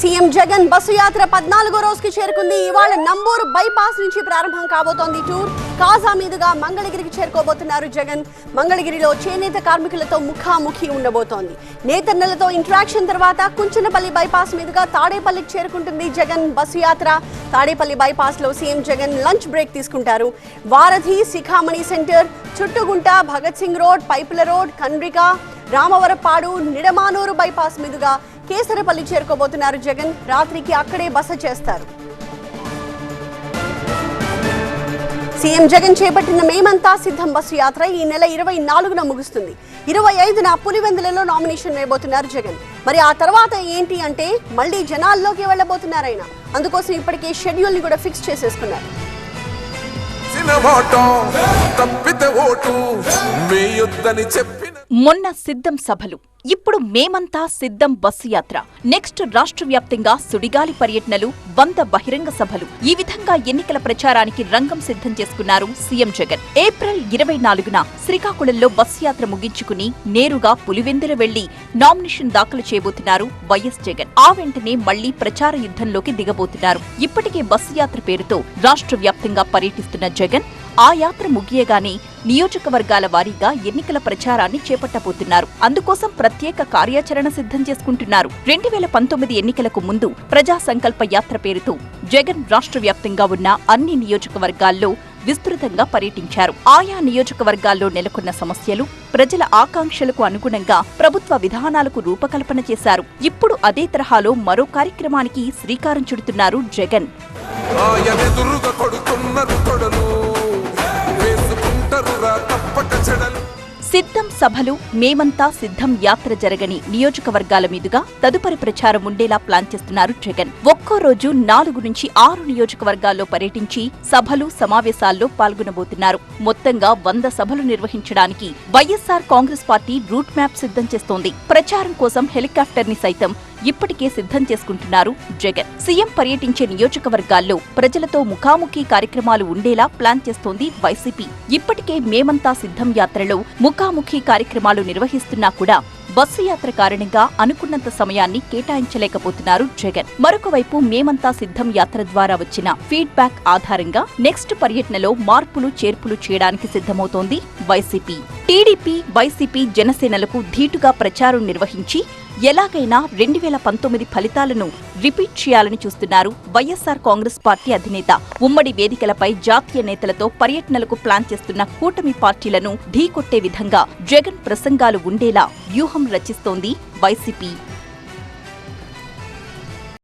CM Jagan bus యాత్ర పద్నాలుగో రోజుకి చేరుకుంది. ఇవాళ నంబూరు బైపాస్ నుంచి ప్రారంభం కాబోతోంది. టూర్ కాజా మీదుగా మంగళగిరికి చేరుకోబోతున్నారు జగన్. మంగళగిరిలో చేనేత కార్మికులతో ముఖాముఖి ఉండబోతోంది. నేతన్నలతో ఇంటరాక్షన్ తర్వాత కుంచనపల్లి బైపాస్ మీదుగా తాడేపల్లికి చేరుకుంటుంది జగన్ బస్సు యాత్ర. తాడేపల్లి బైపాస్లో సీఎం జగన్ లంచ్ బ్రేక్ తీసుకుంటారు. వారధి శిఖామణి సెంటర్ చుట్టుగుంట భగత్ సింగ్ రోడ్ పైపుల రోడ్ కండ్రిక రామవరపాడు నిడమానూరు బైపాస్ మీదుగా కేసరపల్లి చేరుకోబోతున్నారు జగన్. రాత్రికి అక్కడే బస చేస్తారు. సీఎం జగన్ చేపట్టిన మేమంతా సిద్ధం బస్సు యాత్ర ఈ నెల ఇరవై నాలుగున ముగుస్తుంది. ఇరవై ఐదున పులివెందులలో నామినేషన్ వేయబోతున్నారు జగన్. మరి ఆ తర్వాత ఏంటి అంటే మళ్ళీ జనాల్లోకి వెళ్ళబోతున్నారు ఆయన అందుకోసం ఇప్పటికే షెడ్యూల్ని కూడా ఫిక్స్ చేసేసుకున్నారు. సినమాటం తప్పితే ఓటు వేయొద్దని చెప్పిన మొన్న సిద్ధం సభలు. ఇప్పుడు మేమంతా సిద్ధం బస్సు యాత్ర. నెక్స్ట్ రాష్ట్ర వ్యాప్తంగా సుడిగాలి పర్యటనలు వంద బహిరంగ సభలు. ఈ విధంగా ఎన్నికల ప్రచారానికి రంగం సిద్ధం చేసుకున్నారు సీఎం జగన్. ఏప్రిల్ ఇరవై నాలుగున శ్రీకాకుళంలో బస్సు యాత్ర ముగించుకుని నేరుగా పులివెందుల వెళ్ళి నామినేషన్ దాఖలు చేయబోతున్నారు వైఎస్ జగన్. ఆ వెంటనే మళ్ళీ ప్రచార యుద్ధంలోకి దిగబోతున్నారు. ఇప్పటికే బస్సు యాత్ర పేరుతో రాష్ట్ర వ్యాప్తంగా పర్యటిస్తున్న జగన్ ఆ యాత్ర ముగియగానే నియోజకవర్గాల వారీగా ఎన్నికల ప్రచారాన్ని చేపట్టబోతున్నారు. అందుకోసం ప్రత్యేక కార్యాచరణ సిద్ధం చేసుకుంటున్నారు. రెండు వేల పంతొమ్మిది ఎన్నికలకు ముందు ప్రజా సంకల్ప యాత్ర పేరుతో జగన్ రాష్ట్ర వ్యాప్తంగా ఉన్న అన్ని నియోజకవర్గాల్లో విస్తృతంగా పర్యటించారు. ఆయా నియోజకవర్గాల్లో నెలకొన్న సమస్యలు ప్రజల ఆకాంక్షలకు అనుగుణంగా ప్రభుత్వ విధానాలకు రూపకల్పన చేశారు. ఇప్పుడు అదే తరహాలో మరో కార్యక్రమానికి శ్రీకారం చుడుతున్నారు జగన్. సిద్ధం సభలు మేమంతా సిద్ధం యాత్ర జరగని నియోజకవర్గాల మీదుగా తదుపరి ప్రచారం ఉండేలా ప్లాన్ చేస్తున్నారు జగన్. ఒక్కో రోజు నాలుగు నుంచి ఆరు నియోజకవర్గాల్లో పర్యటించి సభలు సమావేశాల్లో పాల్గొనబోతున్నారు. మొత్తంగా వంద సభలు నిర్వహించడానికి YSR Congress party route map సిద్ధం చేస్తోంది. ప్రచారం కోసం హెలికాప్టర్ని సైతం ఇప్పటికే సిద్ధం చేసుకుంటున్నారు జగన్. సీఎం పర్యటించే నియోజకవర్గాల్లో ప్రజలతో ముఖాముఖి కార్యక్రమాలు ఉండేలా ప్లాన్ చేస్తోంది వైసీపీ. ఇప్పటికే మేమంతా సిద్ధం యాత్రలో ముఖాముఖి కార్యక్రమాలు నిర్వహిస్తున్నా కూడా బస్సు యాత్ర కారణంగా అనుకున్నంత సమయాన్ని కేటాయించలేకపోతున్నారు జగన్. మరొక వైపు మేమంతా సిద్ధం యాత్ర ద్వారా వచ్చిన ఫీడ్బ్యాక్ ఆధారంగా నెక్స్ట్ పర్యటనలో మార్పులు చేర్పులు చేయడానికి సిద్ధమవుతోంది వైసీపీ. టీడీపీ వైసీపీ జనసేనలకు ధీటుగా ప్రచారం నిర్వహించి ఎలాగైనా రెండు వేల పంతొమ్మిది ఫలితాలను రిపీట్ చేయాలని చూస్తున్నారు వైఎస్సార్ కాంగ్రెస్ పార్టీ అధినేత. ఉమ్మడి వేదికలపై జాతీయ నేతలతో పర్యటనలకు ప్లాన్ చేస్తున్న కూటమి పార్టీలను ఢీకొట్టే విధంగా జగన్ ప్రసంగాలు ఉండేలా వ్యూహం రచిస్తోంది వైసీపీ.